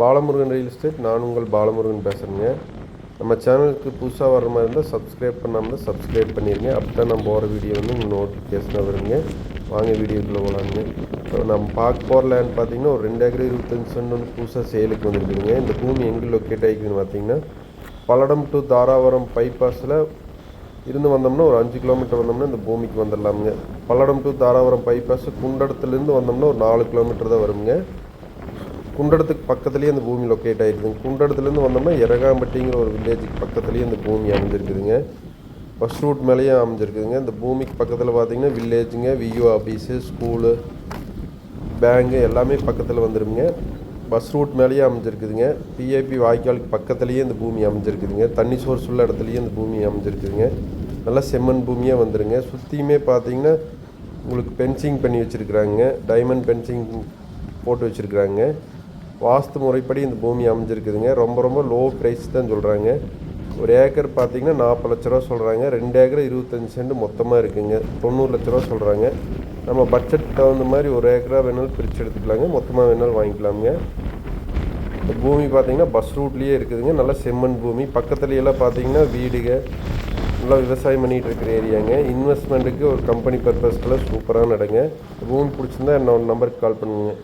Balamurugan real estate நான் உங்கள் பாலமுருகன் பேசுகிறேங்க நம்ம சேனலுக்கு புதுசாக வர மாதிரி இருந்தால் சப்ஸ்கிரைப் பண்ணாமல் சப்ஸ்கிரைப் பண்ணிடுங்க அப்போ தான் நம்ம போகிற வீடியோ வந்து உங்களுக்கு நோட்டிஃபிகேஷனாக வருங்க. வாங்க வீடியோக்குள்ளே போகலாங்க இப்போ நம்ம பார்க்க போகிற லேண்ட் பார்த்தீங்கன்னா ஒரு ரெண்டு ஏக்கர் இருபத்தஞ்சு சென்ட் வந்து புதுசாக சேலுக்கு வந்துருக்குதுங்க. இந்த பூமி எங்கே லொக்கேட் ஆகிக்குதுன்னு பார்த்தீங்கன்னா பல்லடம் டு தாராவரம் பைபாஸில் இருந்து வந்தோம்னா ஒரு அஞ்சு கிலோமீட்டர் வந்தோம்னா இந்த பூமிக்கு வந்துடலாமுங்க. பல்லடம் டு தாராவரம் பைபாஸ் குண்டடத்துலேருந்து வந்தோம்னா ஒரு நாலு கிலோமீட்டர் தான் வருங்க. குண்டடத்துக்கு பக்கத்துலேயே அந்த பூமி லொக்கேட் ஆகிருக்குதுங்க குண்டடத்துலேருந்து வந்தோம்னா எரகாம்பட்டிங்கிற ஒரு வில்லேஜுக்கு பக்கத்துலேயே அந்த பூமி அமைஞ்சிருக்குதுங்க. பஸ் ரூட் மேலேயே அமைஞ்சிருக்குதுங்க. இந்த பூமிக்கு பக்கத்தில் பார்த்தீங்கன்னா வில்லேஜுங்க விஓ ஆஃபீஸு ஸ்கூலு பேங்கு எல்லாமே பக்கத்தில் வந்துடுங்க பஸ் ரூட் மேலேயே அமைஞ்சிருக்குதுங்க. பிஏபி வாய்க்காலுக்கு பக்கத்துலேயே இந்த பூமி அமைஞ்சிருக்குதுங்க. தண்ணி சோர்ஸ் உள்ள இடத்துலையே இந்த பூமி அமைஞ்சிருக்குதுங்க. நல்லா செம்மண் பூமியாக வந்துருங்க. சுற்றியுமே பார்த்தீங்கன்னா உங்களுக்கு பென்சிங் பண்ணி வச்சுருக்குறாங்க. டைமண்ட் பென்சிங் போட்டு வச்சுருக்குறாங்க. வாஸ்து முறைப்படி இந்த பூமி அமைஞ்சிருக்குதுங்க. ரொம்ப ரொம்ப லோ ப்ரைஸ் தான் சொல்கிறாங்க ஒரு ஏக்கர் பார்த்தீங்கன்னா நாற்பது லட்ச ரூபா சொல்கிறாங்க ரெண்டு ஏக்கர் இருபத்தஞ்சி சென்ட் மொத்தமாக இருக்குதுங்க தொண்ணூறு லட்ச ரூபா சொல்கிறாங்க நம்ம பட்ஜெட் தகுந்த மாதிரி ஒரு ஏக்கராக வேணாலும் பிரித்து எடுத்துக்கலாங்க. மொத்தமாக வேணாலும் வாங்கிக்கலாமுங்க. இந்த பூமி பார்த்தீங்கன்னா பஸ் ரூட்லேயே இருக்குதுங்க. நல்லா செம்மண் பூமி. பக்கத்துலையெல்லாம் பார்த்தீங்கன்னா வீடுங்க. நல்லா விவசாயம் பண்ணிகிட்டு இருக்கிற ஏரியாங்க. இன்வெஸ்ட்மெண்ட்டுக்கு ஒரு கம்பெனி பர்பஸ்க்கெல்லாம் சூப்பரான இடங்க பூமி பிடிச்சிருந்தா என்னோட நம்பருக்கு கால் பண்ணுங்க.